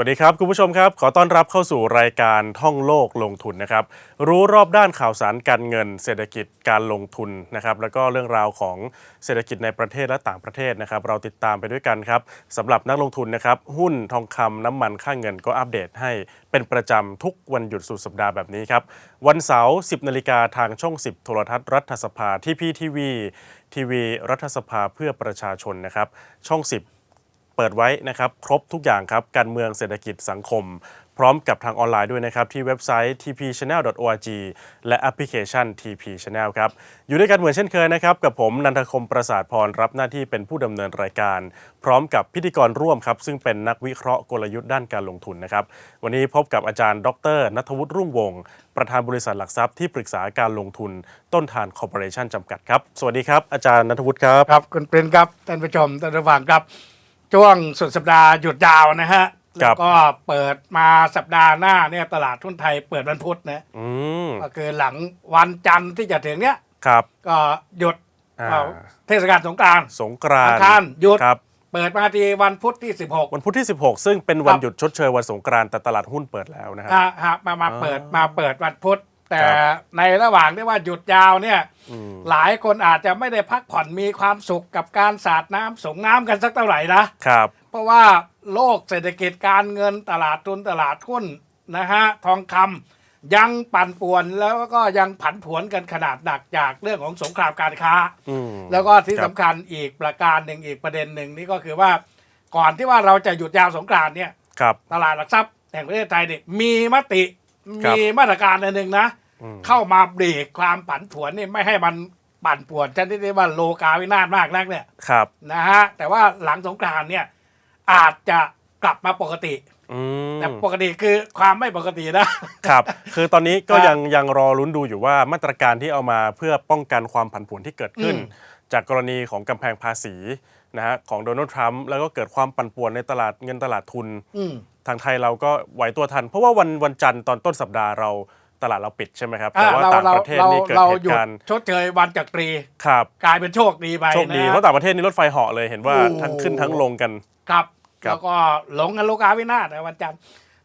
สวัสดีครับ คุณผู้ชมครับ ขอต้อนรับเข้าสู่รายการท่องโลกลงทุนนะครับ รู้รอบด้านข่าวสารการเงิน เศรษฐกิจการลงทุนนะครับ แล้วก็เรื่องราวของเศรษฐกิจในประเทศและต่างประเทศนะครับ เราติดตามไปด้วยกันครับสำหรับนักลงทุนนะครับ หุ้นทองคำน้ำมันค่าเงินก็อัปเดตให้เป็นประจำทุกวันหยุดสุดสัปดาห์แบบนี้ครับ วันเสาร์ 10 นาฬิกาทางช่อง 10 โทรทัศน์รัฐสภาที่พีทีวีทีวีรัฐสภาเพื่อประชาชนนะครับ ช่อง 10 เปิดไว้นะครับครบทุกอย่างครับการเมืองเศรษฐกิจสังคม พร้อมกับทางออนไลน์ด้วยนะครับ ที่เว็บไซต์ tpchannel.org และแอปพลิเคชัน TP Channel ครับ อยู่ด้วยกันเหมือนเช่นเคยนะครับ กับผมนันทคมประสาทพรรับหน้าที่เป็นผู้ดำเนินรายการ พร้อมกับพิธีกรร่วมครับ ซึ่งเป็นนักวิเคราะห์กลยุทธ์ด้านการลงทุนนะครับ วันนี้พบกับอาจารย์ดรนัทวุฒิรุ่งวงศ์ประธานบริษัทหลักทรัพย์ที่ปรึกษาการลงทุนต้นทานคอร์ปอเรชันจำกัดครับสวัสดีครับอาจารย์นัทวุฒิครับครับคุณปรินครับท่านผู้ชมท่านผู้ฟังครับ ช่วงสุดสัปดาห์หยุดยาวนะฮะครัแล้วบก็เปิดมาสัปดาห์หน้าเนี่ยตลาดทุนไทยเปิดวันพุธนะอืมก็คือหลังวันจันทร์ที่จะถึงเนี้ยครับ ก็หยุดอ่า เอาเทศกาลสงกรานต์ สงกรานอัต์งคารหยุด ครับ เปิดมาทีวันพุธที่ 16 วันพุธที่ 16 ซึ่งเป็นวันครับ หยุดชดเชยวันสงกรานต์แต่ตลาดหุ้นเปิดแล้วนะครับอ่าฮะมามาอ่าเปิดมาเปิดวันพุธ แต่ครับในระหว่างที่ว่าหยุดยาวเนี่ยอืมหลายคนอาจจะไม่ได้พักผ่อนมีความสุขกับการสาดน้ำสงน้ำกันสักเท่าไหร่นะครับ เพราะว่าโลกเศรษฐกิจการเงินตลาดทุนตลาดหุ้นนะฮะทองคำยังปั่นป่วนแล้วก็ยังผันผวนกันขนาดหนักจากเรื่องของสงครามการค้าอืมแล้วก็ที่ครับสำคัญอีกประการหนึ่งอีกประเด็นหนึ่งนี่ก็คือว่าก่อนที่ว่าเราจะหยุดยาวสงกรานต์เนี่ยครับตลาดหลักทรัพย์แห่งประเทศไทยเนี่ยมีมติ ครับ มีมาตรการอันหนึ่งนะ อืม เข้ามาเบรกความผันผวนนี่ไม่ให้มันปั่นป่วนชนิดที่ว่าโลกาวินาศมากนักเนี่ยครับ นะฮะแต่ว่าหลังสงกรานต์เนี่ยอาจจะกลับมาปกติ อืม แต่ปกติคือความไม่ปกตินะ ครับ คือตอนนี้ก็ครับยังยังรอลุ้นดูอยู่ว่ามาตรการที่เอามาเพื่อป้องกันความผันผวนที่เกิดขึ้น อืม จากกรณีของกำแพงภาษีนะฮะของโดนัลด์ทรัมป์แล้วก็เกิดความปั่นป่วนในตลาดเงินตลาดทุน อืม ทางไทยเราก็ไหวตัวทัน เพราะว่าวันวันจันทร์ตอนต้นสัปดาห์เราตลาดเราปิดใช่ไหมครับอะแต่ว่าเราต่างเราประเทศเรานี่เกิดเราเหหยุตุดการณ์ชดเชยวันจักรีครับกลายเป็นโชคดีไปโชคดีนะเพราะต่างประเทศนี่รถไฟเหาะเลยเห็นว่าโอ้ทั้งขึ้นทั้งลงกันครับครับแล้วก็หลงกันโลกาวินาศในวันจันทร์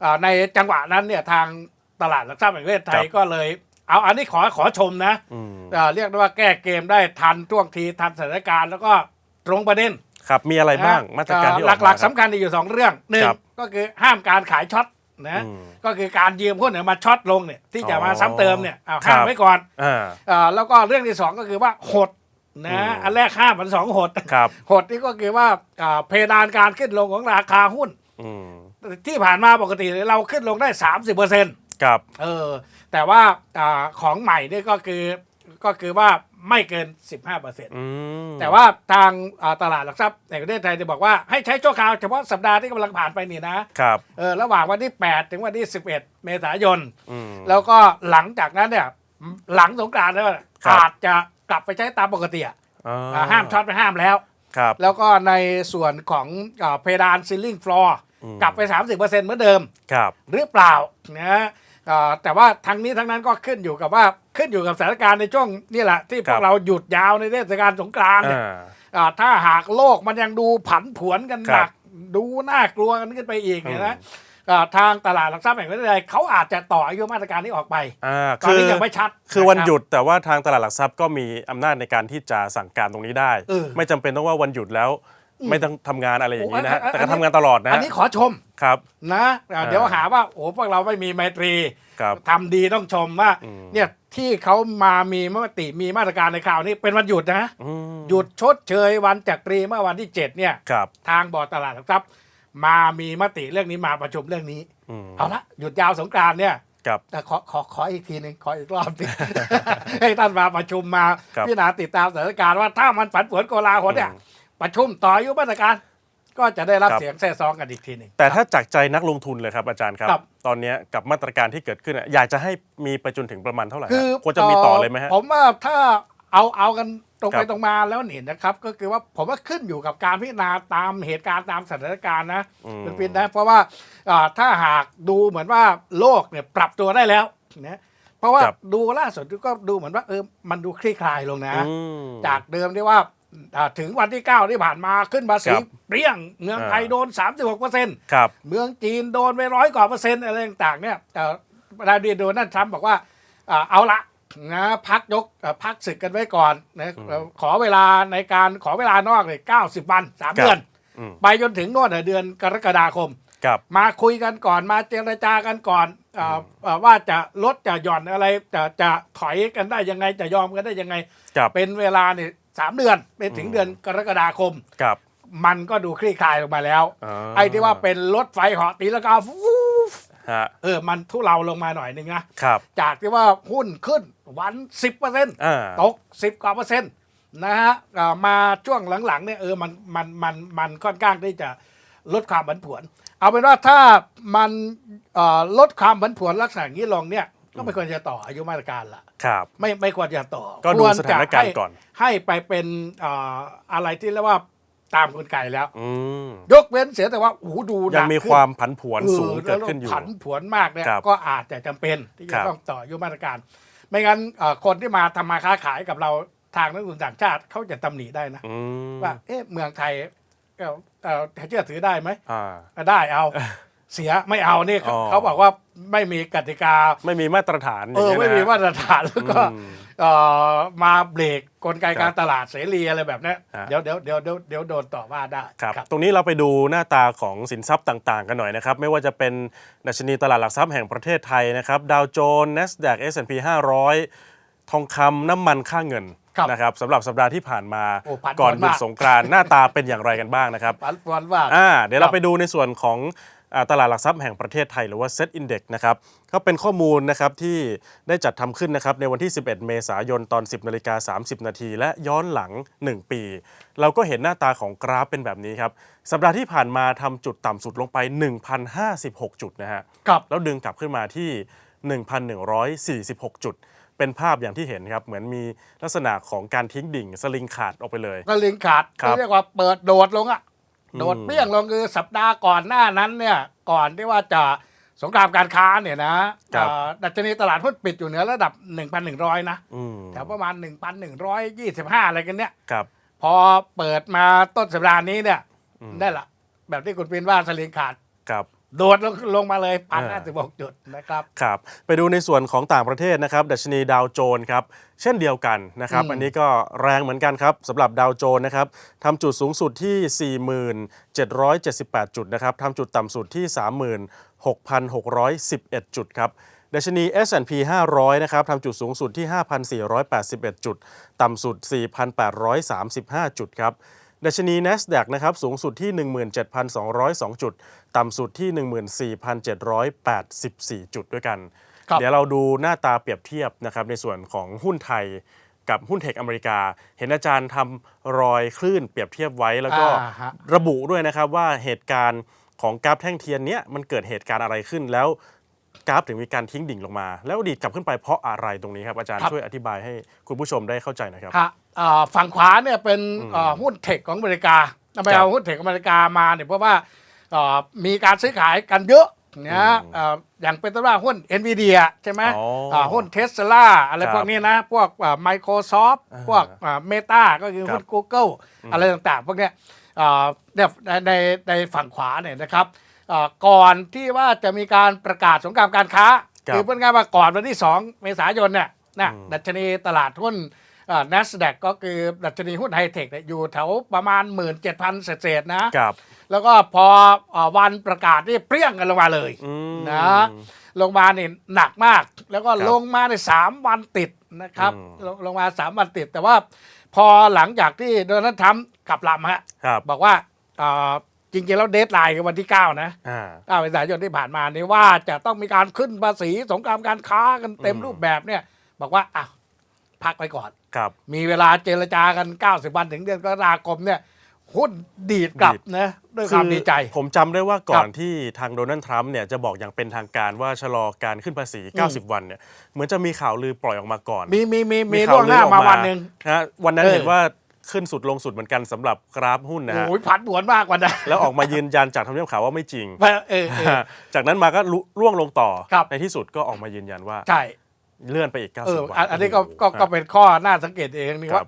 อ่าในจังหวะนั้นเนี่ยทางตลาดหลักทรัพย์แห่งประเทศไทยก็เลย เอาอันนี้ขอขอชมนะอืมอ่าเรียกได้ว่าแก้เกมได้ทันท่วงทีทันสถานการณ์แล้วก็ตรงประเด็นครับมีอะไรบ้างนะมาตรการที่ออกหมาลักคๆรับสำคัญอยู่สองเรื่องหนึ่งครับ ก็คือห้ามการขายช็อตนะ อืมก็คือการยืมหุ้นเนี่ยมาช็อตลงเนี่ยที่จะมาอ๋อซ้ำเติมเนี่ยเอาครัห้ามบไว้ก่อนอ่า อ่าแล้วก็เรื่องที่สองก็คือว่าหดอืนะมอันแรกห้ามมันสองหด ครับ หดนี่ก็คือว่าอ่าเพดานการขึ้นลงของราคาหุ้น อืมที่ผ่านมาปกติเราขึ้นลงได้ 30เปอร์เซ็นต์ครับ เออแต่ว่าอาของใหม่นี่ก็คือก็คือว่า ไม่เกิน 15เปอร์เซ็นต์อืมแต่ว่าทางอ่าตลาดหลักทรัพย์ในประเทศไทยจะบอกว่าให้ใช้ชั่วคราวเฉพาะสัปดาห์ที่กำลังผ่านไปนี่นะครับเออระหว่างวันที่ 8 ถึงวันที่ 11 เมษายนอืมแล้วก็หลังจากนั้นเนี่ยหลังสงกรานต์แล้วครับอาจจะกลับไปใช้ตามปกติอะอ่าอ่าห้ามช็อตไปห้ามแล้วครับแล้วก็ในส่วนของอ่าเพดานซีลิงฟลอร์อืมกลับไป 30%เหมือนเดิมครับหรือเปล่านะอ่า แต่ว่าทั้งนี้ทั้งนั้นก็ขึ้นอยู่กับว่าขึ้นอยู่กับสถานการณ์ในช่วงนี่แหละ ที่พครัวกบเราหยุดยาวในเทศกาลสงกรานต์เนี่ยอ่าอ่าถ้าหากโลกมันยังดูผันผวนกันหครันับกดูน่ากลัวกันขึ้นไปอีกเนี่ยอืนะมอ่าทางตลาดหลักทรัพย์แห่งประเทศไทยเขาอาจจะต่ออายุมาตรการนี้ออกไปอ่าตอนคือนี้ยังไม่ชัด คือวันะรับหยุดแต่ว่าทางตลาดหลักทรัพย์ก็มีอำนาจในการที่จะสั่งการตรงนี้ได้เออไม่จำเป็นต้องว่าวันหยุดแล้ว ไม่ต้องทำงานอะไรอย่างนี้นะฮะโอ้อันแต่ก็อันนี้ทำงานตลอดนะอันนี้ขอชมครับ นะอ่าอ่าเดี๋ยวหาว่าโอ้พวกเราไม่มีไมตรีครับทำดีต้องชมว่า อืม เนี่ยที่เขามามีมติมีมาตรการในคราวนี้เป็นวันหยุดนะ อืมหยุดชดเชยวันจักรีเมื่อวันที่ 7 เนี่ย ครับทางบอร์ดตลาดหลักทรัพย์มามีมติเรื่องนี้มาประชุมเรื่องนี้ อืมเอาละหยุดยาวสงกรานต์เนี่ย ครับ แต่ขอขอขออีกทีหนึ่งขออีกรอบหนึงให้ท่านมาประชุมมาครับพิจารณาติดตามสถานการณ์ว่าถ้ามันผันผวนโกลาหลเนี่ย อืม ประชุมต่ออายุมาตรการ ก็จะได้รับครับ เสียงแซ่ซ้องกันอีกทีหนึ่ง แต่ถ้าจากใจนักลงทุนเลยครับอาจารย์ครับ ครับ ตอนเนี้ยกับมาตรการที่เกิดขึ้นอะอยากจะให้มีไปจนถึงประมาณเท่าไหร่ฮะคือควรจะมีต่อเลยไหมฮะ ผมว่าถ้าเอาเอากันตรงครัไปบตรงมาแล้วเนี่ยนะครับ ก็คือว่าผมว่าขึ้นอยู่กับการพิจารณาตามเหตุการณ์ตามสถานการณ์นะอืมเป็นปินนะเพราะว่าอ่าถ้าหากดูเหมือนว่าโลกเนี่ยปรับตัวได้แล้วนะเพราะว่าครับ ดูล่าสุดก็ดูเหมือนว่าเออมันดูคลี่คลายลงนะ อืม จากเดิมที่ว่าอ่า ถึงวันที่ 9 ที่ผ่านมาขึ้นภาษีครับเปรี้ยงเมืองไทยอ่า โดน 36เปอร์เซ็นต์ครับ เมืองจีนโดนไปร้อยกว่าเปอร์เซ็นต์อะไรต่างๆเนี่ยเอ่อประธานาธิบดีโดนัลด์ทรัมป์บอกว่าอ่าเอาละนะพักยกเอ่อพักศึกกันไว้ก่อนนะเอ่อขอเวลาในการขอเวลานอกเลย90 วัน 3 เดือน อืม ไปจนถึงโน่นน่ะเดือนกรกฎาคม ครับ มาคุยกันก่อนมาเจรจากันก่อนอ่าอ่าว่าจะลดจะหย่อนอะไรจะจะถอยกันได้ยังไงจะยอมกันได้ยังไง ครับ เป็นเวลาเนี่ย สามเดือนเป็นถึงเดือนกรกฎาคม ครับ มันก็ดูคลี่คลายลงมาแล้วาไอ้ที่ว่าเป็นรถไฟเหาะตีแล้วก็ฟูฟฮะ เออมันทุเลาลงมาหน่อยหนึ่งนะ ครับ จากที่ว่าหุ้นขึ้นวันสิบเปอร์เซ็นต์อ่า ตกสิบกว่าเปอร์เซ็นต์นะฮะอ่ามาช่วงหลังๆเนี่ยเออมันมันมันมันค่อนข้างที่จะลดความผันผวน เอาเป็นว่าถ้ามันเอ่อลดความผันผวนลักษณะอย่างนี้ลงเนี่ย ก็ไม่ควรจะต่ออายุมาตรการละครับ ไม่ไม่ควรจะต่อก็ดูควรสถานการณ์จะให้ก่อน ให้ไปเป็นเอ่ออะไรที่เรียกว่าตามกลไกแล้วอืมยกเว้นเสียแต่ว่าโอ้โหดูหยันังกมีขึ้นความผันผวนเออสูงเกิดแล้วขึ้นอยู่ผันผวนมากเนี่ยครับก็อาจจะจำเป็นที่คจะรับต้องต่ออายุมาตรการ ไม่งั้นเอ่อคนที่มาทำมาค้าขายกับเราทางนักลงทุนต่างชาติเขาจะตำหนิได้นะอืมว่าเอ๊ะเมืองไทยเอ่อเอ่อเชื่อถือได้ไหมอ่าได้เอา เสียไม่เอานี่เขาอ๋อ เขาบอกว่าไม่มีกติกา ไม่มีมาตรฐานเอออย่างไม่งี้ยนะมีมาตรฐานแล้วก็อืมเอ่อมาเบรกกลไกครักาบรตลาดเสรีอะไรแบบเนี้ยฮะ เดี๋ยวเดี๋ยวเดี๋ยวเดี๋ยวเดี๋ยวโดนต่อว่าได้ ครับ ตรงนี้เราไปดูหน้าตาของสินทรัพย์ต่างๆ กันหน่อยนะครับ ไม่ว่าจะเป็นดัชนีตลาดหลักทรัพย์แห่งประเทศไทยนะครับ ดาวโจนส์ NASDAQ S&P 500 ทองคำน้ำมันค่าเงินครับนะครับสำหรับสัปดาห์ที่ผ่านมาโอ้ผันผวนก่อนหยุดมาก สงกรานต์หน้าตาเป็นอย่างไรกันบ้างนะครับ ปันปวนว่า อ่าเดี๋ยวครัเราบไปดูในส่วนของอ่า ตลาดหลักทรัพย์แห่งประเทศไทยหรือว่า Set Index นะครับก็เป็นข้อมูลนะครับที่ได้จัดทำขึ้นนะครับในวันที่ 11 เมษายนตอน 10นาฬิกา30 นาที และย้อนหลัง 1 ปี เราก็เห็นหน้าตาของกราฟเป็นแบบนี้ครับ สัปดาห์ที่ผ่านมาทำจุดต่ำสุดลงไป 1,056 จุดนะฮะครับแล้วดึงกลับขึ้นมาที่ 1,146 จุดเป็นภาพอย่างที่เห็นครับ เหมือนมีลักษณะของการทิ้งดิ่ง สลิงขาดออกไปเลยก็ลิงขาดครับเรียกว่าเปิดโดดลงอะ โดดเปี้ยงลงคือสัปดาห์ก่อนหน้านั้นเนี่ย ก่อนที่ว่าจะสงครามการค้าเนี่ยนะครับเอ่อดัชนีตลาดหุ้นปิดอยู่เหนือระดับ 1,100 นะอืมแถวประมาณ 1,125 อะไรกันเนี่ยครับพอเปิดมาต้นสัปดาห์นี้เนี่ยอืมได้ละ แบบที่คุณปินว่าสลิงขาดครับ โดดลงลงมาเลยพันอ่าห้าสิบหกจุดนะครับ ครับ ไปดูในส่วนของต่างประเทศนะครับ ดัชนีดาวโจนส์ครับ เช่นเดียวกันนะครับอืมอันนี้ก็แรงเหมือนกันครับสำหรับดาวโจนส์นะครับทำจุดสูงสุดที่ 4778 จุดนะครับทำจุดต่ำสุดที่ 36,611 จุดครับดัชนี S&P 500 นะครับทำจุดสูงสุดที่ 5,481 จุด ต่ำสุด 4,835 จุดครับ ดัชนี NASDAQ นะครับสูงสุดที่ 17,202 จุด ต่ำสุดที่ 14,784 จุดด้วยกันครับเดี๋ยวเราดูหน้าตาเปรียบเทียบนะครับในส่วนของหุ้นไทยกับหุ้นเทคอเมริกา เห็นอาจารย์ทำรอยคลื่นเปรียบเทียบไว้ แล้วก็อ่าฮะระบุด้วยนะครับว่าเหตุการณ์ของกราฟแท่งเทียนเนี้ยมันเกิดเหตุการณ์อะไรขึ้นแล้ว กราฟถึงมีการทิ้งดิ่งลงมา แล้วดีดกลับขึ้นไปเพราะอะไรตรงนี้ครับอาจารย์ครับ ช่วยอธิบายให้คุณผู้ชมได้เข้าใจหนะครับ ฮะเอ่อฝั่งขวาเนี่ยเป็นเอ่อหุ้นเทคของอเมริกาทำไมครับเอาหุ้นเทคของอเมริกามาเนี่ยเพราะว่าเอ่อมีการซื้อขายกันเยอะนะอืมเอ่ออย่างเป็นต้นว่าหุ้น NVIDIA ใช่ไหมอ๋ออ่าหุ้นเทสลาอะไรครับพวกนี้นะ พวกไมโครซอฟท์อ่าพวกเมตาก็คือหุ้น ครับ Google อะไรต่างๆ พวกเนี้ยเอ่อเนี่ยในในในฝั่งขวาเนี่ยนะครับ เอ่อก่อนที่ว่าจะมีการประกาศสงครามการค้าครับคือพูดง่ายๆว่าก่อนวันที่ 2 เมษายนเนี่ยนะอืมดัชนีตลาดหุ้นนัสแดกก็คือดัชนีหุ้นไฮเทคเนี่ยอยู่แถวประมาณ 17,000 เศษๆนะ กับ แล้วก็พอเอ่อวันประกาศนี่เปรี้ยงกันลงมาเลยอืมนะลงมาเนี่ยหนักมาก แล้วก็ครับลงมาในสามวันติดนะครับอืม ลงลงมาสามวันติด แต่ว่าพอหลังจากที่โดนัลด์ทรัมป์กลับลำฮะ ครับ บอกว่าเอ่อ จริงๆแล้วเดทไลน์คือวันที่ 9 นะอ่า9เมษายนที่ผ่านมานี่ว่าจะต้องมีการขึ้นภาษีสงครามการค้ากันเต็มอืมรูปแบบเนี่ย บอกว่าอะพักไปก่อน ครับ มีเวลาเจรจากัน 90 วันถึงเดือนกรกฎาคมเนี่ยหุ้นดีดกลับดีดนะด้วยความดีใจ ผมจำได้ว่าก่อนครับที่ทางโดนัลด์ทรัมป์เนี่ยจะบอกอย่างเป็นทางการว่าชะลอการขึ้นภาษีอืม90 วันเนี่ยเหมือนจะมีข่าวลือปล่อยออกมาก่อน มีมีมีมีข่ล่วงหน้าออกมาวันหนึ่งนะฮะวันนั้นเออเห็นว่า ขึ้นสุดลงสุดเหมือนกันสำหรับกราฟหุ้นนะฮะ โอ้ยผันผวนมากกว่านั้นแล้วออกมายืนยันจากทำเนียบข่าวว่าไม่จริงเออเออเออ จากนั้นมาก็ลุร่วงลงต่อ ครับ ในที่สุดก็ออกมายืนยันว่าใช่เลื่อนไปอีก เออ90 วันอันอันนี้ก็โโหก็ก็เป็นข้อน่าสังเกตเองนี่ครัว่าบ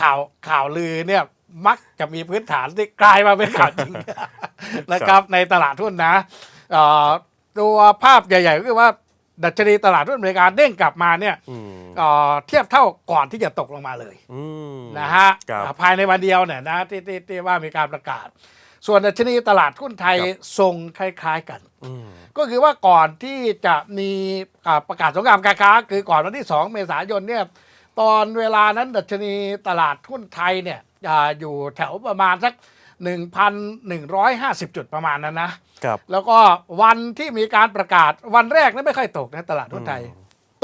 ข่าวข่าวลือเนี่ยมักจะมีพื้นฐานที่กลายมาเป็นข่าวจริง นะครับในตลาดหุ้นนะเอ่อตัวภาพใหญ่ ๆ ก็คือว่า ดัชนีตลาดหุ้นอเมริกาเด้งกลับมาเนี่ยอืมเอ่อเทียบเท่าก่อนที่จะตกลงมาเลยอืมนะฮะครับภายในวันเดียวเนี่ยนะที่ที่ที่ว่ามีการประกาศ ส่วนดัชนีตลาดหุ้นไทยครับทรงคล้ายๆกันอืมก็คือว่าก่อนที่จะมีอ่าประกาศสงครามการค้า คือก่อนวันที่ 2 เมษายนเนี่ยตอนเวลานั้นดัชนีตลาดหุ้นไทยเนี่ยอาอยู่แถวประมาณสัก 1,150 จุดประมาณนั้นนะครับ แล้วก็วันที่มีการประกาศวันแรกนั้นไม่ค่อยตกนะตลาดหุ้นไทย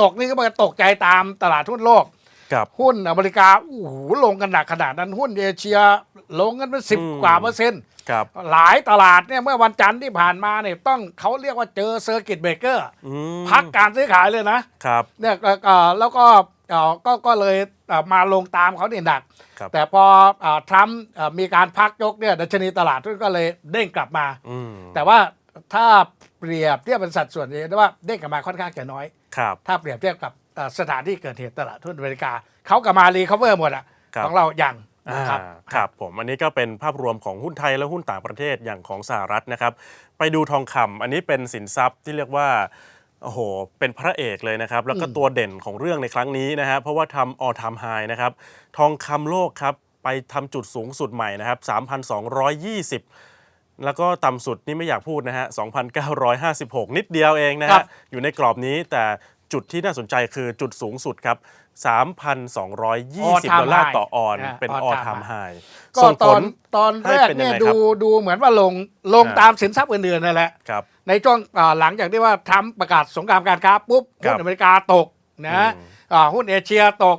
ตกนี่ก็มันตกใจตามตลาดหุ้นโลก ครับ หุ้นอเมริกาโอ้โหลงกันหนักขนาดนั้นหุ้นเอเชียลงกันเป็นสิบอืม กว่าเปอร์เซ็นต์ ครับ หลายตลาดเนี่ยเมื่อวันจันทร์ที่ผ่านมาเนี่ยต้องเขาเรียกว่าเจอเซอร์กิตเบรกเกอร์อืมพักการซื้อขายเลยนะครับ เนี่ยก็ก็แล้วก็เอ่อก็ก็เลยเอ่อ มาลงตามเขาเนี่ยหนัก ครับแต่พอเอ่อทรัมป์เอ่อมีการพักยกเนี่ยดัชนีตลาดก็เลยเด้งกลับมา อืมแต่ว่าถ้าเปรียบเทียบเป็นสัดส่วนเนี่ยได้ว่าเด้งกลับมาค่อนข้างจะน้อย ครับ ถ้าเปรียบเทียบกับเอ่อสถานที่เกิดเหตุตลาดหุ้นอเมริกาเขากลับมารีคาเวอร์หมดอะครับ ของเรายังอ่านะครับ ครับผมอันนี้ก็เป็นภาพรวมของหุ้นไทยและหุ้นต่างประเทศอย่างของสหรัฐนะครับ ไปดูทองคำอันนี้เป็นสินทรัพย์ที่เรียกว่า โอ้โห เป็นพระเอกเลยนะครับ แล้วก็ตัวเด่นของเรื่องในครั้งนี้นะฮะ เพราะว่าทำออทามไฮนะครับ ทองคำโลกครับ ไปทำจุดสูงสุดใหม่นะครับ 3,220 แล้วก็ต่ำสุดนี่ไม่อยากพูดนะฮะ 2,956 นิดเดียวเองนะครัฮะบอยู่ในกรอบนี้แต่จุดที่น่าสนใจคือจุดสูงสุดครับ 3,220 ดอลลาร์ต่อออนเป็นออทามไฮ ก็ส่งตผอนลตอนให้แรกเป็นยังเนี่ยไงคดูรับดูเหมือนว่าลงลงอ่า ตามสินทรัพย์อื่นๆนั่นแหละ ครับ ในช่วงอ่าหลังจากที่ว่าทรัมป์ประกาศสงครามการค้าปุ๊บครัหุ้บนอเมริกาตกนะอืม อ่าหุ้นเอเชียตก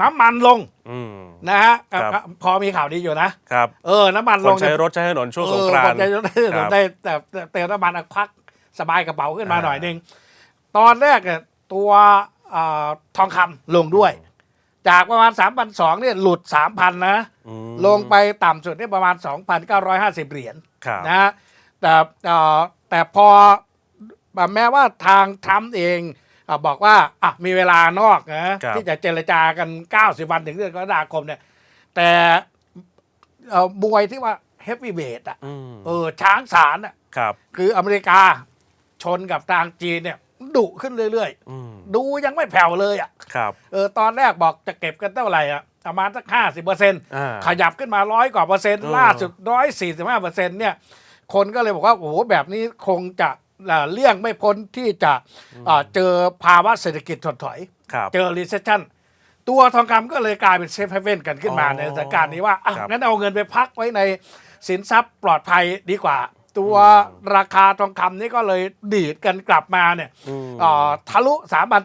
น้ำมันลงอืม นะฮะครับ อะพอมีข่าวดีอยู่นะครับเออน้ำมันคลนงใช้รถใช้ถนนช่วงสงกรานเออคต์นใช้รถใช้ถนนครับได้แต่แต่เติมน้ำมันอะควักสบายกระเป๋าขึ้นมาอ่า หน่อยหนึง ตอนแรกเนี่ยตัว อ่าทองคำลงด้วย จากประมาณ 3,200เนี่ยหลุด 3,000 นะ อืมลงไปต่ำสุดเนี่ยประมาณ 2,950 เหรียญครับนะฮะแต่เอ่อแต่พอแม้ว่าทางทรัมป์เองเอ่อบอกว่าอะมีเวลานอกนะครับ ที่จะเจรจากัน 90 วันถึงเดือนกรกฎาคมเนี่ยแต่เอ่อมวยที่ว่าเฮฟวีเวทอะอืมเออช้างสารอะ ครับ คืออเมริกาชนกับทางจีนเนี่ยดุขึ้นเรื่อยอืมๆ ดูยังไม่แผ่วเลยอะครับเออตอนแรกบอกจะเก็บกันเท่าไหร่อะประมาณสักห้าสิบเปอร์เซ็นต์อ่าขยับขึ้นมาร้อยกว่าเปอร์เซ็นต์เออล่าสุดร้อยสี่สิบห้าเปอร์เซ็นต์เนี่ย คนก็เลยบอกว่า โอ้โห แบบนี้คงจะเอ่อเลี่ยงไม่พ้นที่จะเอ่อเจอภาวะเศรษฐกิจถดถอยครับเจอ recession ตัวทองคำก็เลยกลายเป็นเซฟเฮเว่นกันขึ้นมาอ๋อในสถานการณ์นี้ว่าอะครับงั้นเอาเงินไปพักไว้ในสินทรัพย์ปลอดภัยดีกว่า ตัวราคาทองคำนี่ก็เลยดีดกันกลับมาเนี่ยอืมเอ่อทะลุ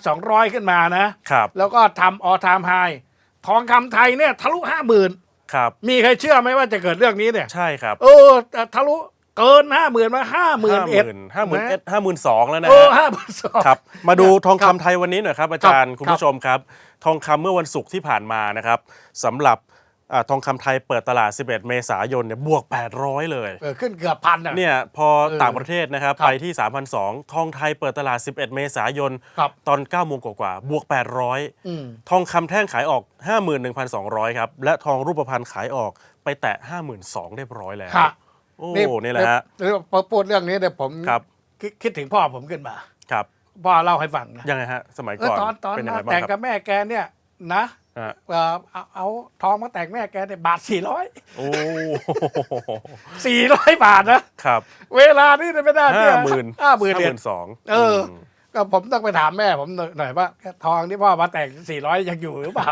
3,200 ขึ้นมานะครับ แล้วก็ทำออทามไฮทองคำไทยเนี่ยทะลุห้าหมื่นครับ มีใครเชื่อไหมว่าจะเกิดเรื่องนี้เนี่ย ใช่ครับ เออแต่ทะลุเกินห้าหมื่นมาห้าหมื่นเอ็ดห้าหมื่นเอ็ดห้าหมื่นสองแล้วนะเออฮะห้าหมื่นสองครับ มาดูทองครัคำบไทยวันนี้หน่อยครับ อาจารย์ครับคุณผู้ชมครับ ทองคำเมื่อวันศุกร์ที่ผ่านมานะครับสำหรับ อ่าทองคำไทยเปิดตลาด 11 เมษายนเนี่ยบวก 800 เลย เออขึ้นเกือบพันอะ เนี่ยพอเออต่างประเทศนะครับครับไปที่3,200ทองไทยเปิดตลาด 11 เมษายน ครับ ตอน 9 โมงกว่าๆบวก800อืมทองคำแท่งขายออก 51,200 ครับ และทองรูปพรรณขายออกไปแตะ 52,000เรียบร้อยแล้ว ครับ โอ้นี่แหละฮะเดี๋ยวพอพูดเรื่องนี้เดี๋ยวผมครับ คิดคิดถึงพ่อผมขึ้นมา ครับ พ่อเล่าให้ฟังนะยังไงฮะ สมัยเออก่อนตอนตอนเป็นยังมาไงบ้าแต่งงคกัรับบแม่แกเนี่ยนะ ฮะ เออเอาเอาทองมาแต่งแม่แกเนี่ยบาทสี่ร้อยโอ้ สี่ร้อยบาทนะครับเวลานี่ไม่ได้ห้าหมื่นห้าหมื่นเหรียญสองเออ ก็ผมต้องไปถามแม่ผมหน่อยหน่อยว่าทองที่พ่อมาแต่งสี่ร้อยยังอยู่หรือเปล่า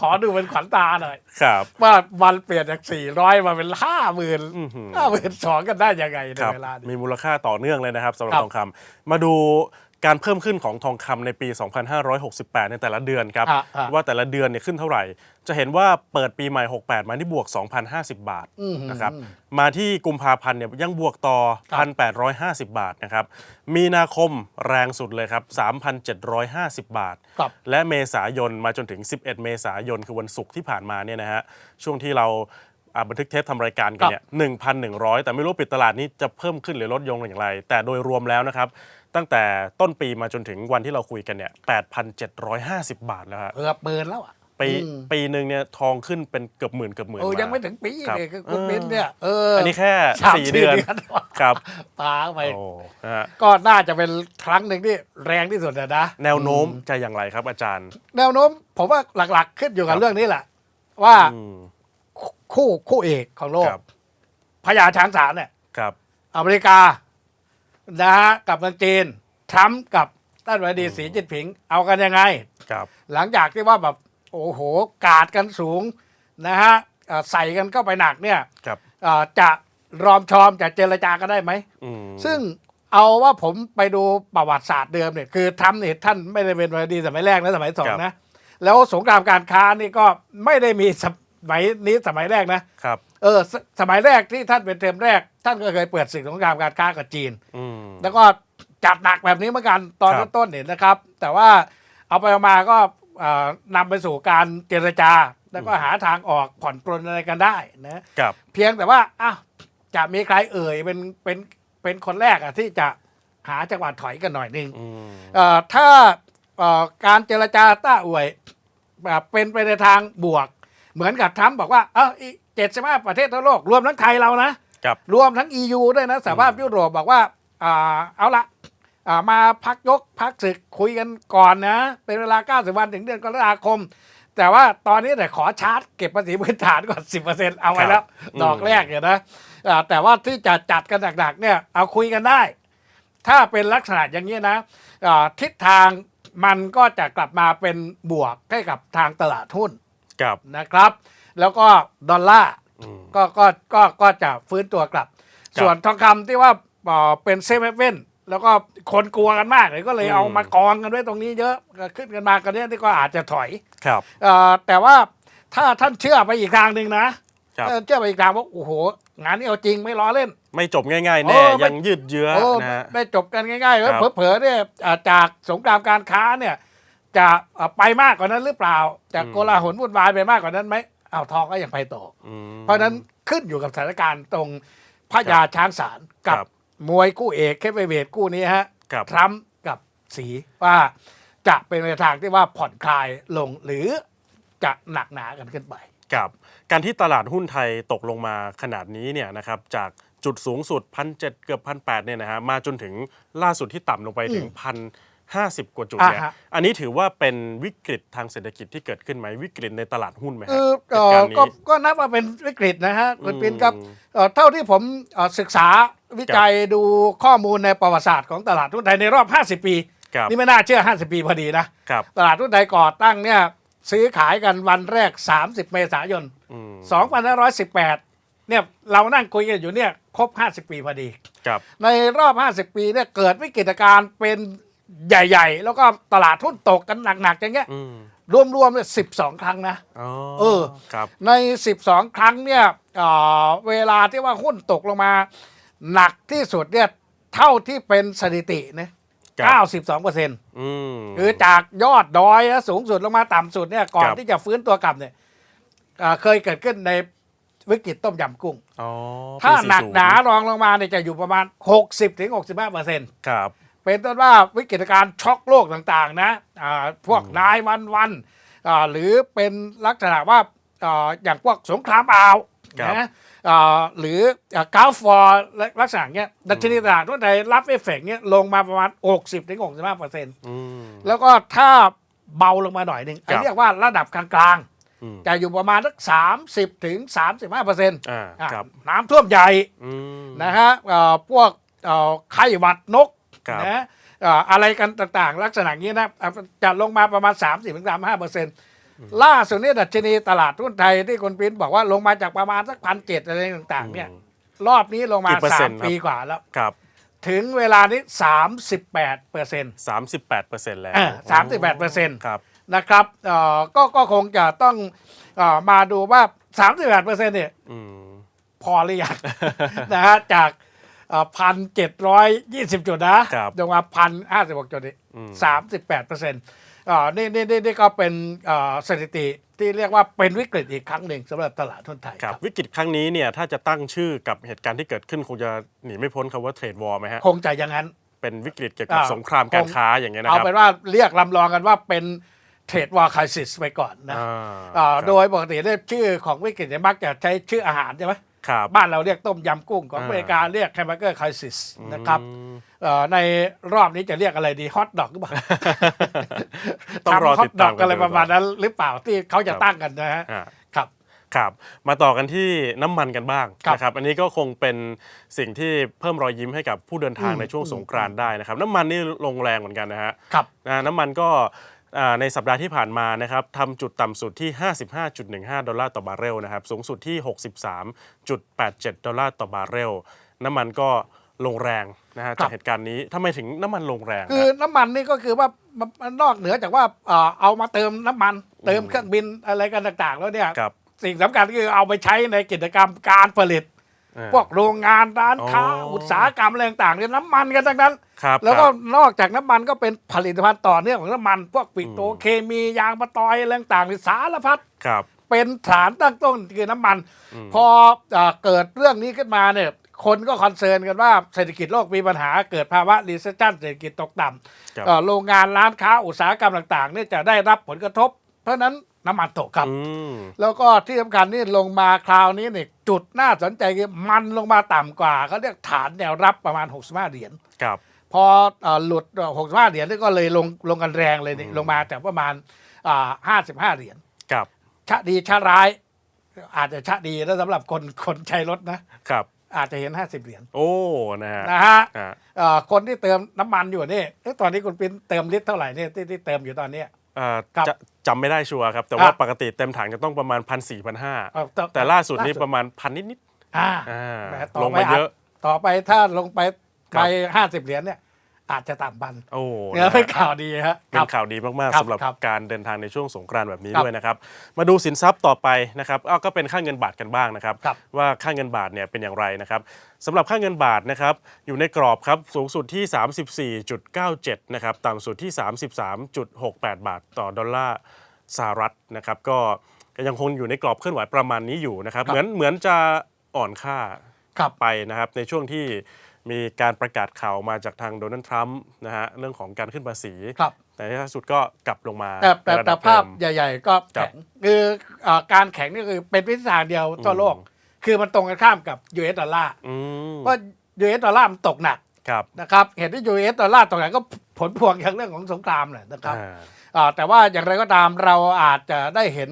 ขอดูเป็นขวัญตาหน่อย ครับ ว่าวันเปลี่ยนจากสี่ร้อยมาเป็นห้าหมื่นอื้อหือ ห้าหมื่นสองกันได้ยังไงในครับ เวลานี้ มีมูลค่าต่อเนื่องเลยนะครับสำหรับครับ ทองคำมาดู การเพิ่มขึ้นของทองคำในปี 2568 ในแต่ละเดือนครับอะอะว่าแต่ละเดือนเนี่ยขึ้นเท่าไหร่ จะเห็นว่าเปิดปีใหม่ 68 มาที่บวก 2,050 บาทอื้อหือนะครับมาที่กุมภาพันธ์เนี่ยยังบวกต่อ ครับ 1,850 บาทนะครับมีนาคมแรงสุดเลยครับ 3,750 บาท ครับ และเมษายนมาจนถึง 11 เมษายนคือวันศุกร์ที่ผ่านมาเนี่ยนะฮะช่วงที่เราอ่าบันทึกเทปทำรายการกันเนี่ย1,100 แต่ไม่รู้ปิดตลาดนี้จะเพิ่มขึ้นหรือลดลงอย่างไร แต่โดยรวมแล้วนะครับ ตั้งแต่ต้นปีมาจนถึงวันที่เราคุยกันเนี่ย8,750 บาทแล้วฮะเกือบหมื่นแล้วอะ ปีอืม ปีหนึ่งเนี่ยทองขึ้นเป็นเกือบหมื่นเกือบหมื่นโอ้บาทยังไม่ถึงปีครับเลยคือคุณเออ เบนเนี่ยเอออัอันนี้แค่สี่เดือนครับตาไป โอ้นะฮะก็น่าจะเป็นครั้งหนึ่งที่แรงที่สุดอะนะ แนวโน้มจะอย่างไรครับอาจารย์แนวโน้มผมว่าหลักๆ ขึ้นอยู่ครักับบเรื่องนี้แหละ ว่าอืมคู่คู่เอกของโลก ครับพญาช้างสารเนี่ย ครับอเมริกา นะฮะกับทางจีนทรัมป์กับท่านวันดีสีจิ้นผิง เอากันยังไง ครับหลังจากที่ว่าแบบโอ้โหกาดกันสูงนะฮะเอ่อใส่กันเข้าไปหนักเนี่ยครับเอ่อจะรอมชอมจะเจรจากันได้ไหม อืมซึ่งเอาว่าผมไปดูประวัติศาสตร์เดิมเนี่ยคือทำเนี่ยท่านไม่ได้เป็นวันดีสมัยแรกนะสมัยสองนะ แล้วสงครามการค้านี่ก็ไม่ได้มีสมัยนี้สมัยแรกนะ ครับ เออสสมัยแรกที่ท่านเป็นเทอมแรก ท่านก็เคยเปิดศึกสงครามการค้ากับจีน อืม แล้วก็จัดหนักแบบนี้เหมือนกันตอนครับ ต้นๆเนี่ยนะครับ แต่ว่าเอาไปเอามาก็เอ่อนำไปสู่การเจรจา แล้วก็หาทางออกผ่อนปลนอะไรกันได้นะครับ เพียงแต่ว่าอ้าวจะมีใครเอ่ยเป็นเป็นเป็นคนแรกอะที่จะหาจังหวะถอยกันหน่อยหนึง อืม เอ่อถ้าเอ่อการเจรจาต้าอวยแบบเป็นไปในทางบวก เหมือนกับทรัมป์บอกว่าเออ เจ็ดสิบห้าประเทศทั่วโลก รวมทั้งไทยเรานะครับรวมทั้ง EU ด้วยนะสหภาพยุโรปบอกว่าอ่าเอาละอ่ามาพักยกพักศึกคุยกันก่อนนะ เป็นเวลา 90 วันถึงเดือนกรกฎาคม แต่ว่าตอนนี้แต่ยขอชาร์จเก็บภาษีพื้นฐานก่อน 10%เอาไว้แล้วอืมดอกแรกเนี่ยนะอ่าแต่ว่าที่จะจัดกันหนักๆเนี่ยเอาคุยกันได้ ถ้าเป็นลักษณะอย่างนี้นะอ่าทิศทางมันก็จะกลับมาเป็นบวกให้กับทางตลาดหุ้นครับนะครับ แล้วก็ดอลลาร์อืมก็ก็ก็ก็จะฟื้นตัวกลับครับส่วนทองคำที่ว่าเอ่อเป็นเซฟเว่นแล้วก็คนกลัวกันมากเลยก็เลยอืมเอามากองกันไว้ตรงนี้เยอะก็ขึ้นกันมากันเนี้ยที่ก็อาจจะถอยครับเอ่อแต่ว่าถ้าท่านเชื่อไปอีกทางหนึ่งนะครับเออเชื่อไปอีกทางว่าโอ้โห งานนี้เอาจริงไม่ล้อเล่น ไม่จบง่ายๆโอ้แน่ไม่ยังยืดเยื้อโอ้นะฮะได้จบกันง่ายๆครับเผลอๆเนี่ยอ่าจากสงครามการค้าเนี่ยจะอ่าไปมากกว่านั้นหรือเปล่าจะโกลาหลวุ่นวายไปมากกว่านั้นไหม อ้าวทองก็ยังไปต่ออืมเพราะฉะนั้นขึ้นอยู่กับสถานการณ์ตรงพญาช้างสารกับครับมวยคู่เอกเคเวเวทคู่นี้ฮะครับ ทรัมป์กับสีว่าจะเป็นในทางที่ว่าผ่อนคลายลงหรือจะหนักหนากันขึ้นไป กับการที่ตลาดหุ้นไทยตกลงมาขนาดนี้เนี่ยนะครับจากจุดสูงสุดพันเเกือบพันแเนี่ยนะฮะมาจนถึงล่าสุดที่ต่ำลงไปถึงพัน ห้าสิบกว่าจุดเนี่ยอ่าฮะ อันนี้ถือว่าเป็นวิกฤตทางเศรษฐกิจที่เกิดขึ้นไหมวิกฤตในตลาดหุ้นไหมเอฮะอเหเอ่ตุอการณ์นี้ ก็ก็นับว่าเป็นวิกฤตนะฮะคุณอืมปินครับเอ่อเท่าที่ผมเอ่อศึกษาวิจัยดูข้อมูลในประวัติศาสตร์ของตลาดหุ้นไทยในรอบ 50 ปี ครับ นี่ไม่น่าเชื่อ 50 ปีพอดีนะ ครับ ตลาดหุ้นไทยก่อตั้งเนี่ยซื้อขายกันวันแรก 30 เมษายน อืม2518 เนี่ยเรานั่งคุยกันอยู่เนี่ยครบ 50 ปีพอดี ครับ ในรอบ 50 ปีเนี่ยเกิดวิกฤตการณ์เป็น ใหญ่ ๆ แล้วก็ตลาดหุ้นตกกันหนักๆอย่างเงี้ยอืมรวมๆเนี่ย12ครั้งนะ อ๋อเออ ครับ ใน 12 ครั้งเนี่ยเอ่อเวลาที่ว่าหุ้นตกลงมา หนักที่สุดเนี่ยเท่าที่เป็นสถิตินะครับ92เปอร์เซ็นต์อืม คือจากยอดดอยนะสูงสุดลงมาต่ำสุดเนี่ยก่อนครับ ที่จะฟื้นตัวกลับเนี่ยเอ่อเคยเกิดขึ้นในวิกฤตต้มยำกุ้ง อ๋อถ้าปี40หนักหนารองลงมาเนี่ยจะอยู่ประมาณ 60ถึง65เปอร์เซ็นต์ครับ เป็นต้นว่าวิกฤตการณ์ช็อกโลกต่างๆ นะอ่าพวกนายวันวันๆอ่าหรือเป็นลักษณะว่าอ่าอย่างพวกสงครามอ่าวครับนะอ่าหรือกาฟฟอร์ลักษณะเนี้ยดัชนีตลาดหุ้นไทยรับเอฟเฟกต์เนี้ยลงมาประมาณ 60ถึง65เปอร์เซ็นต์อืมแล้วก็ถ้าเบาลงมาหน่อยหนึ่งครับเรียกว่าระดับกลางอืมๆจะอยู่ประมาณสัก30ถึง35เปอร์เซ็นต์อ่าครับน้ำท่วมใหญ่อืมนะฮะเอ่อพวกเอ่อไข้หวัดนกครับ นะเอ่ออะไรกันต่างๆ ลักษณะนี้นะอะจะลงมาประมาณ 3 0ถึง35เปอร์เซ็นต์ล่าสุดเนี่ยดัชนีตลาดหุ้นไทยที่คุณปิ้นบอกว่าลงมาจากประมาณสักพันเจ็ดอะไรต่างๆ เนี่ยอืมรอบนี้ลงมากี่เปอร์เซ็นต์3ครับปีกว่าแล้วครับถึงเวลานี้ 38เปอร์เซ็นต์สามสิบแปดเปอร์เซ็นต์แล้วเออ38เปอร์เซ็นต์ครับนะครับเอ่อก็ก็คงจะต้องเอ่อมาดูว่า 38เปอร์เซ็นต์เนี่ยอืมพอหรือยังนะฮะจาก พันเจ็ดร้อยยี่สิบจุดนะครับลงมาพันห้าสิบหกจุดนี่อืมสามสิบแปดเปอร์เซ็นต์นี่นี่นี่นี่ก็เป็นเอ่อสถิติที่เรียกว่าเป็นวิกฤตอีกครั้งหนึ่งสำหรับตลาดทุนไทยคครัรับบวิกฤตครั้งนี้เนี่ยถ้าจะตั้งชื่อกับเหตุการณ์ที่เกิดขึ้นคงจะหนีไม่พ้นคำว่าเทรดวอร์ไหมฮะคงจะอย่างนั้นเป็นวิกฤตเกี่ยวกับอ่าสงครามการค้าอย่างเงี้ยนะเอาครับเป็นว่าเรียกลำลองกันว่าเป็นเทรดวอร์ค i ซิสไปก่อนนะอ่าอ่าครับโดยปกติเรียกชื่อของวิกฤตเนี่ยมักจะใช้ชื่ออาหารใช่ไหม ครับบ้านเราเรียกต้มยำกุ้งของอ่าอเมริกาเรียกแฮมเบอร์เกอร์ i ซิสนะครับอืมเอ่อในรอบนี้จะเรียกอะไรดีฮอทดอกหรือเปล่าต้องรอทำฮอติทดดตาอมกกัอะไรนประมาณนั้นหรือเปล่าที่เขาจะตั้งกันนะฮะอ่าครับครับมาต่อกันที่น้ำมันกันบ้างครับนะครับอันนี้ก็คงเป็นสิ่งที่เพิ่มรอยยิ้มให้กับผู้เดินทางอืมในช่วงสงกรานต์ได้นะครับ น้ำมันนี่ลงแรงเหมือนกันนะฮะครับอ่าน้ำมันก็อ่า ในสัปดาห์ที่ผ่านมานะครับทำจุดต่ำสุดที่ 55.15 ดอลลาร์ต่อบาร์เรลนะครับ สูงสุดที่ 63.87 ดอลลาร์ต่อบาร์เรล น้ำมันก็ลงแรงนะฮะครัจากบเหตุการณ์นี้ทำไมถึงน้ำมันลงแรง คือฮะน้ำมันนี่ก็คือว่ามันมันนอกเหนือจากว่าเอ่อเอามาเติมน้ำมัน เติมเครื่องบินอะไรกันต่าง ๆ แล้วเนี่ยครับสิ่งสำคัญคือเอาไปใช้ในกิจกรรมการผลิตอ่า พวกโรงงานร้านค้าอ๋ออุอุตสาหกรรมอะไรต่างๆเนี่ยน้ำมันกันทั้งนั้นครับแล้วก็ครับนอกจากน้ำมันก็เป็นผลิตภัณฑ์ต่อเนื่องของน้ำมัน พวกปิโตรเคมียางมะตอยอะไรต่างๆนี่สารพัดครับเป็นฐานตั้งต้นคือน้ำมันพอเอ่อเกิดเรื่องนี้ขึ้นมาเนี่ยคนก็คอนเซิร์นกันว่าเศรษฐกิจโลกมีปัญหาเกิดภาวะรีเซชชันเศรษฐกิจตกต่ครับำเอ่อโรงงานร้านค้าอุตสาหกรรมต่างๆเนี่ยจะได้รับผลกระทบ เพราะฉะนั้น น้ำมันตกครับ อืม แล้วก็ที่สำคัญนี่ลงมาคราวนี้เนี่ยจุดน่าสนใจคือมันลงมาต่ำกว่าเขาเรียกฐานแนวรับประมาณ 65 เหรียญ ครับ พอเอ่อหลุดเอ่อ65 เหรียญนี่ก็เลยลงลงกันแรงเลยนี่ลงมาแต่ประมาณอ่า55 เหรียญ ครับ ชะดีชะร้าย อาจจะชะดีแล้วสำหรับคนคนใช้รถนะ ครับ อาจจะเห็น 50 เหรียญโอ้ นะฮะนะฮะอ่าเอ่อคนที่เติมน้ำมันอยู่นี่เอ๊ะตอนนี้คุณปิ้นเติมลิตรเท่าไหร่เนี่ยที่ที่เติมอยู่ตอนเนี้ยเอ่อครับจะจำไม่ได้ชัวร์ครับ แต่ครัว่าบปกติเต็มถังจะต้องประมาณพันสี่พันห้าเอ่อแต่ล่าสุดนี้ประมาณพันนิดอ่าๆอ่าแหมต่อลงไปมาเยอะ ต่อไปถ้าลงไปครัไปบ ห้าสิบเหรียญเนี่ย อาจจะต่ำบันโอ้เนี่ยนะเป็นฮะข่าวดีฮะเป็นข่าวดีมากครัๆบสำหรับครับการเดินทางในช่วงสงกรานต์แบบนี้ครับด้วยนะครับ มาดูสินทรัพย์ต่อไปนะครับอ้าวก็เป็นค่าเงินบาทกันบ้างนะครับครับ ว่าค่าเงินบาทเนี่ยเป็นอย่างไรนะครับสำหรับค่าเงินบาทนะครับอยู่ในกรอบครับสูงสุดที่ 34.97นะครับต่ำสุดที่ 33.68 บาทต่อดอลลาร์สหรัฐนะครับ ก็ก็ยังคงอยู่ในกรอบเคลื่อนไหวประมาณนี้อยู่นะครับครับเหมือนเหมือนจะอ่อนค่าครับไปนะครับในช่วงที่ มีการประกาศข่าวมาจากทางโดนัลด์ทรัมป์นะฮะเรื่องของการขึ้นภาษี ครับ แต่ในที่สุดก็กลับลงมาแต่แต่ในระแต่ดับภาพเดิม ใหญ่ ๆ ก็ครับแข็งคือเอ่อการแข็งนี่คือเป็นวิธีทางเดียวทั่วโลก คือมันตรงกันข้ามกับ US ดอลลาร์อืมว่า US ดอลลาร์มันตกหนักครับนะครับเห็นที่ US ดอลลาร์ตกหนักก็ผลพวงจากเรื่องของสงครามแหละนะครับ อ่า อ่าแต่ว่าอย่างไรก็ตามเราอาจจะได้เห็น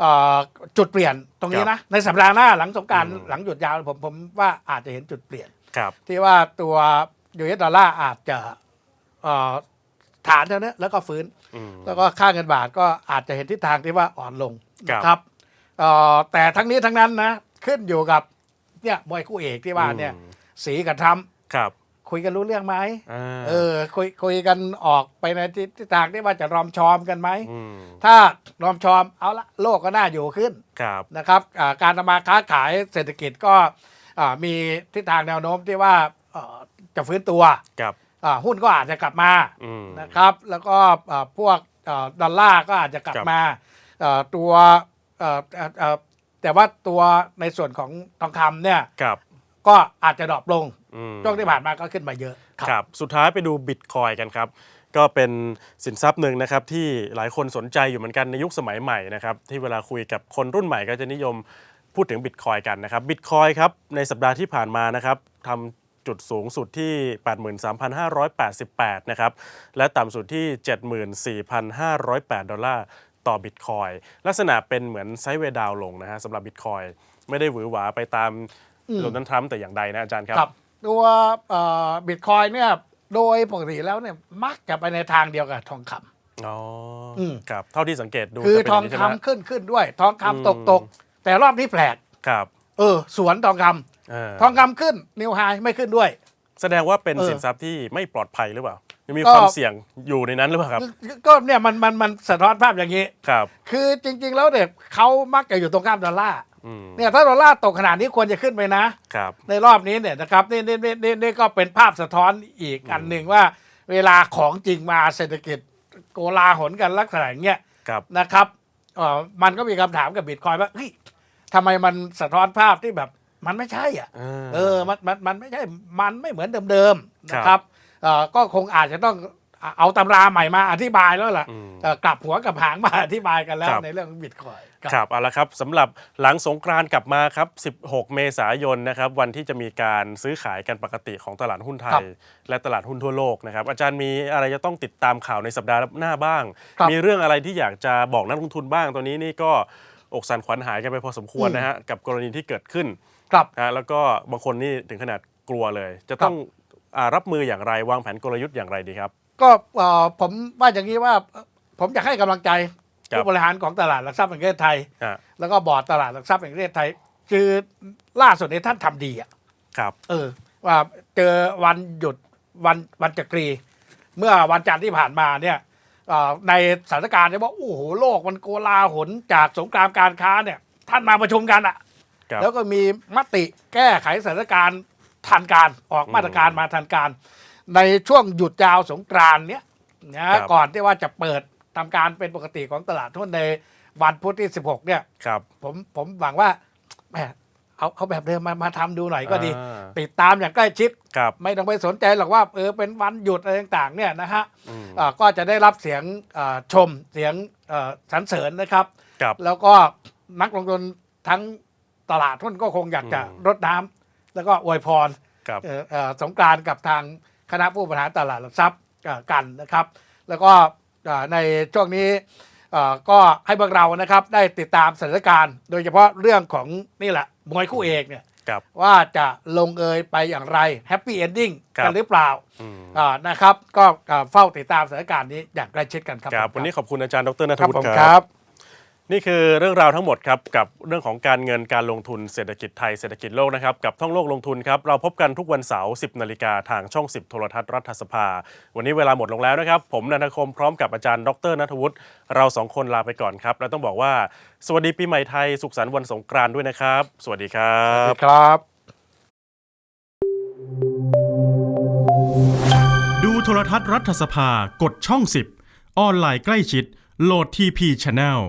เอ่อจุดเปลี่ยนตรงนี้นะ ในสัปดาห์หน้าหลังสงกรารอืม หลังหยุดยาวผมผมว่าอาจจะเห็นจุดเปลี่ยน ครับ ที่ว่าตัวยูเอสดอลลาร์อาจจะเอ่อฐานเท่านี้แล้วก็ฟื้น อืม แล้วก็ค่าเงินบาทก็อาจจะเห็นทิศทางที่ว่าอ่อนลงครับนะครับเอ่อแต่ทั้งนี้ทั้งนั้นนะขึ้นอยู่กับเนี่ยบอยคู่เอกที่ว่าเนี่ยอืม สีกับทรัมป์ครับคุยกันรู้เรื่องไหมอ่าเออคุยคุยกันออกไปในทิศทางที่ว่าจะรอมชอมกันไหม มถ้ารอมชอมเอาละโลกก็น่าอยู่ขึ้นครับ นะครับอ่าการทำมาค้าขายเศรษฐกิจก็อ่า มีทิศทางแนวโน้มที่ว่าเอ่อจะฟื้นตัวครับอ่าหุ้นก็อาจจะกลับมาอืมนะครับ แล้วก็อ่าพวกอ่าดอลลาร์ก็อาจจะกลับครับมาอ่าตัวเอ่อเอ่อเอ่อแต่ว่าตัวในส่วนของทองคำเนี่ยครับก็อาจจะดรอปลงอืมช่วงที่ผ่านมาก็ขึ้นมาเยอะครับ สุดท้ายไปดูบิตคอยกันครับ ก็เป็นสินทรัพย์หนึ่งนะครับ ที่หลายคนสนใจอยู่เหมือนกันในยุคสมัยใหม่นะครับ ที่เวลาคุยกับคนรุ่นใหม่ก็จะนิยม พูดถึงบิตคอยกันนะครับบิตคอยครับในสัปดาห์ที่ผ่านมานะครับทำจุดสูงสุดที่ 83,588 นะครับ และต่ำสุดที่ 74,508 ดอลลาร์ต่อบิตคอยลักษณะเป็นเหมือนไซด์เวย์ดาวน์ลงนะฮะสำหรับบิตคอยไม่ได้หวือหวาไปตามโดนัลด์ทรัมป์แต่อย่างใดนะอาจารย์ครับครับตัวบิตคอยเนี่ยโดยปกติแล้วเนี่ยมักจะไปในทางเดียวกับทองคำอ๋ออมครับ เท่าที่สังเกตดูคือจะเป็นทองย่านี้คำใช่ไหมขึ้นขึ้นด้วย ทองคำอืมตกตก แต่รอบนี้แปลก ครับ เออ สวนทองคำเออทองคำขึ้นนิวไฮไม่ขึ้นด้วย แสดงว่าเป็นเออสินทรัพย์ที่ไม่ปลอดภัยหรือเปล่ายังมีก็ ความเสี่ยงอยู่ในนั้นหรือเปล่าครับ ก็เนี่ยมันมันมันสะท้อนภาพอย่างนี้ ครับ คือจริง ๆ แล้วเนี่ยเขามักจะอยู่ตรงข้ามดอลลาร์อืมเนี่ยถ้าดอลลาร์ตกขนาดนี้ควรจะขึ้นไปนะ ครับ ในรอบนี้เนี่ยนะครับนี่นี่นี่นี่นี่ก็เป็นภาพสะท้อนอีกอันหนึ่งว่า เวลาของจริงมาเศรษฐกิจโกลาหลกันลักษณะอย่างเงี้ยครับ นะครับเอ่อมันก็มีคำถามกับบิตคอยว่าเฮ้ย ทำไมมันสะท้อนภาพที่แบบมันไม่ใช่อะเออเออ มันมันมันไม่ใช่ มันไม่เหมือนเดิมๆครับนะครับเอ่อก็คงอาจจะต้องเอาเอาตำราใหม่มาอธิบายแล้วล่ะอืมเอ่อกลับหัวกับหางมาอธิบายกันแล้วครับ ในเรื่องบิตคอยครับเอาละครับสำหรับหลังสงกรานต์กลับมาครับ 16 เมษายนนะครับวันที่จะมีการซื้อขายกันปกติของตลาดหุ้นไทครัย บและตลาดหุ้นทั่วโลกนะครับอาจารย์มีอะไรจะต้องติดตามข่าวในสัปดาห์หน้าบ้าง ครับ มีเรื่องอะไรที่อยากจะบอกนักลงทุนบ้างตัวนี้นี่ก็ อกสันขวัญหายกันไปพอสมควรอืมนะฮะกับกรณีที่เกิดขึ้นครับนะฮะแล้วก็บางคนนี่ถึงขนาดกลัวเลย จะต้องอ่ารับมืออย่างไรวางแผนกลยุทธ์อย่างไรดีครับ ก็เอ่อผมว่าอย่างนี้ว่าเอ่อผมอยากให้กำลังใจครับ ผู้บริหารของตลาดหลักทรัพย์แห่งประเทศไทย อะแล้วก็บอร์ดตลาดหลักทรัพย์แห่งประเทศไทย คือล่าสุดในยท่านทำดีอะครับ เออ ว่าเจอวันหยุดวันวันจักรี เมื่อวันจันทร์ที่ผ่านมาเนี่ยเอ่อ ในสถานการณ์ที่ว่าโอ้โหโลกมันโกลาหลจากสงครามการค้าเนี่ยท่านมาประชุมกันอะครับแล้วก็มีมติแก้ไขสถานการณ์ทันการออกมาตรการอืมมาทันการ ในช่วงหยุดยาวสงกรานต์เนี้ยนะครับก่อนที่ว่าจะเปิดทำการเป็นปกติของตลาดหุ้นในวันพุธที่ 16 เนี่ยครับผมผมหวังว่าแหม เอาเอาแบบเดิมมามาทำดูหน่อยก็ดี อ่า ติดตามอย่างใกล้ชิด ครับ ไม่ต้องไปสนใจหรอกว่าเออเป็นวันหยุดอะไรต่างๆเนี่ยนะฮะอืม อ่าก็จะได้รับเสียงอ่าชมเสียงเอ่อสรรเสริญนะครับ ครับ แล้วก็นักลงทุนทั้งตลาดหุ้นก็คงอยากจะอืม รดน้ำแล้วก็อวยพรครับ เอ่อเอ่อสงกรานต์กับทางคณะผู้บริหารตลาดหลักทรัพย์เอ่อกันนะครับ แล้วก็เอ่อในช่วงนี้เอ่อก็ให้พวกเรานะครับได้ติดตามสถานการณ์ โดยเฉพาะเรื่องของนี่แหละ มวยคู่เอกเนี่ยครับ ว่าจะลงเอยไปอย่างไรแฮปปี้เอนดิ้งครับ กันหรือเปล่าอืมอ่านะครับ ก็เอ่อเฝ้าติดตามสถานการณ์นี้อย่างใกล้ชิดกันครับครับผมวันนี้ขอบคุณอาจารย์ดรนัทครับวุผฒิมคครัรับ บ นี่คือเรื่องราวทั้งหมดครับกับเรื่องของการเงินการลงทุนเศรษฐกิจไทยเศรษฐกิจโลกนะครับกับท่องโลกลงทุนครับเราพบกันทุกวันเสาร์ 10 นาฬิกาทางช่อง 10 โทรทัศน์รัฐสภา วันนี้เวลาหมดลงแล้วนะครับ ผมนันทคมพร้อมกับอาจารย์ดรนัทวุฒิเราสองคนลาไปก่อนครับ และต้องบอกว่า สวัสดีปีใหม่ไทยสุขสันต์วันสงกรานต์ด้วยนะครับ สวัสดีครับครับ ดูโทรทัศน์รัฐสภากดช่อง 10 ออนไลน์ใกล้ชิดโหลดทีพีช n n e l